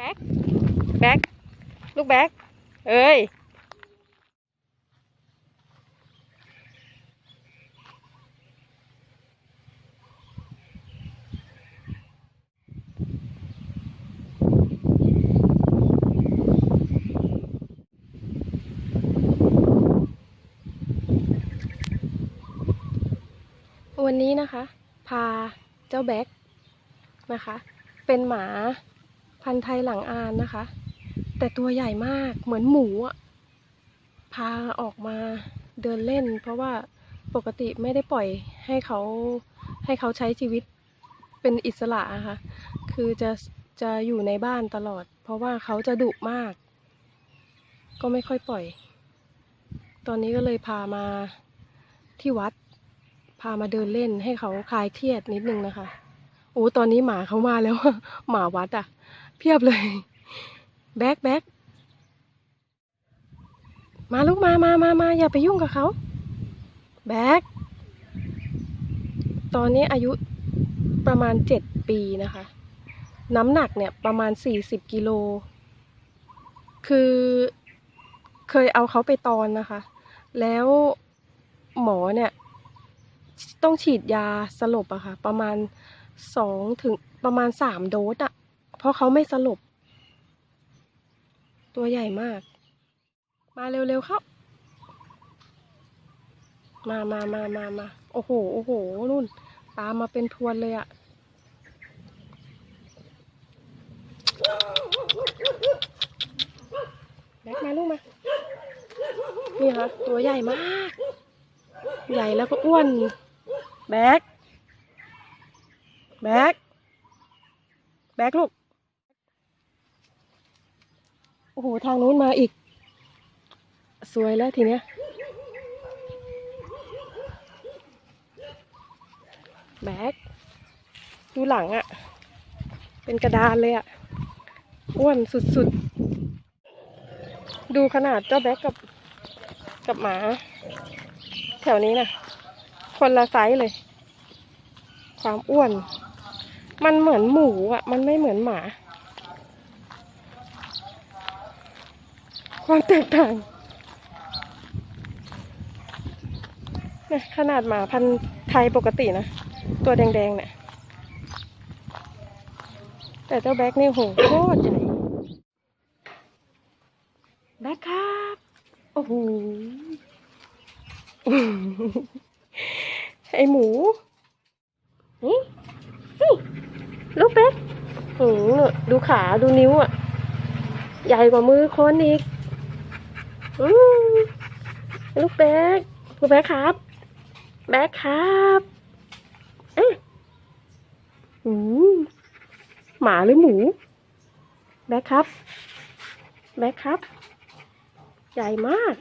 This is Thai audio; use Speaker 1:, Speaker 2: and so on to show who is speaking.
Speaker 1: แบ็คแบ็คลูกแบ็คเอ้ยวันนี้นะคะ พาเจ้าแบ็คนะคะ เป็นหมา พันธุ์ไทยหลังอานนะคะ แต่ตัวใหญ่มากเหมือนหมูอะพาออกมาเดินเล่น เพราะว่าปกติไม่ได้ปล่อยให้เขาให้เขาใช้ชีวิตเป็นอิสระอะค่ะคือจะจะอยู่ในบ้านตลอด เพราะว่าเขาจะดุมาก ก็ไม่ค่อยปล่อย ตอนนี้ก็เลยพามาที่วัด พามาเดินเล่นให้เขาคลายเครียดนิดนึงนะคะโอ้ตอนนี้หมาเขามาแล้วหมาวัดอะ เพียบเลย แบ็คแบ็คมาลูกมามามามาอย่าไปยุ่งกับเขา แบ็คตอนนี้อายุประมาณเจ็ดปีนะคะ น้ำหนักเนี่ยประมาณสี่สิบกิโล คือเคยเอาเขาไปตอนนะคะ แล้วหมอเนี่ยต้องฉีดยาสลบอะค่ะ ประมาณสองถึงประมาณสามโดสอะ เพราะเขาไม่สลบ ตัวใหญ่มาก มาเร็วๆเข้า มามามามามาโอ้โห โอ้โห นู่น ตามมาเป็นพวนเลยอะแบ็คมาลูกมา นี่ค่ะ ตัวใหญ่มาก ใหญ่แล้วก็อ้วน แบ็คแบ็คแบ็คลูก อ้โห ทางนู้นมาอีก สวยแล้วทีเนี้ย แบ็คดูหลังอะเป็นกระดานเลยอะอ้วนสุดๆ ดูขนาดเจ้าแบ็คกับกับหมา แถวนี้นะคนละไซส์เลย ความอ้วน มันเหมือนหมูอะ มันไม่เหมือนหมา ความแตกต่างนี่ขนาดหมาพันธุ์ไทยปกตินะ ตัวแดงๆเนี่ยแต่เจ้าแบ็คนี่โหโคตรใหญ่แบ็คครับ โอ้โหไอหมูนี่นี่ลูกเป็ดหืดูขาดูนิ้วอะ ใหญ่กว่ามือคนอีก ลูกแบ๊กลูกแบ๊กครับ แบ๊กครับเอ๊ะหืมหมาหรือหมู แบ๊กครับ แบ๊กครับ ใหญ่มาก